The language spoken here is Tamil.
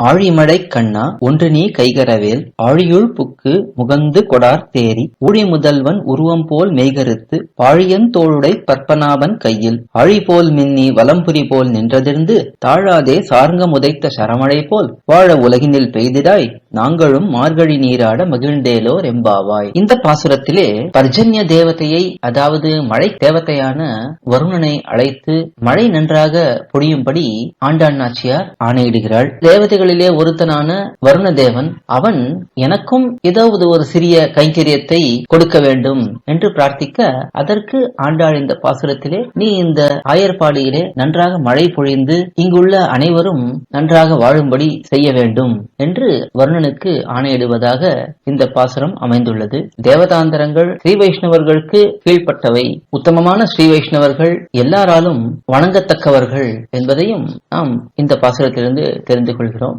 ஆழிமடைக் கண்ணா ஒன்று நீ கைகரவேல் ஆழியுள் புக்கு முகந்து கொடார் தேரி ஊழி முதல்வன் உருவம் போல் மெய்கருத்து பாழியன் தோளுடை பற்பனாபன் கையில் ஆழிபோல் மின்னி வலம்புரி போல் நின்றதிர்ந்து தாழாதே சார்ங்க முதைத்த சரமழை போல் வாழ உலகினில் பெய்திடாய் நாங்களும் மார்கழி நீராட மகிழ்ந்தேலோ ரெம்பாவாய் இந்த பாசுரத்திலே பர்ஜன்ய தேவதையை அதாவது மழை தேவதையான வருணனை அழைத்து மழை நன்றாக பொழியும்படி ஆண்டாள் நாச்சியார் ஆணையிடுகிறாள். தேவதைகளிலே ஒருத்தனான வருணதேவன் அவன் எனக்கும் ஏதாவது ஒரு சிறிய கைங்கரியத்தை கொடுக்க வேண்டும் என்று பிரார்த்திக்க அதற்கு ஆண்டாள் இந்த பாசுரத்திலே நீ இந்த ஆயர்பாடியிலே நன்றாக மழை பொழிந்து இங்குள்ள அனைவரும் நன்றாக வாழும்படி செய்ய வேண்டும் என்று வருணனுக்கு ஆணையிடுவதாக இந்த பாசுரம் அமைந்துள்ளது. தேவதாந்தரங்கள் ஸ்ரீ வைஷ்ணவர்களுக்கு கீழ்ப்பட்டவை. உத்தமமான ஸ்ரீ வைஷ்ணவர்கள் எல்லாராலும் வணங்கத்தக்கவர்கள் என்பதையும் நாம் இந்த பாசுரத்திலிருந்து தெரிந்து கொள்கிறோம்.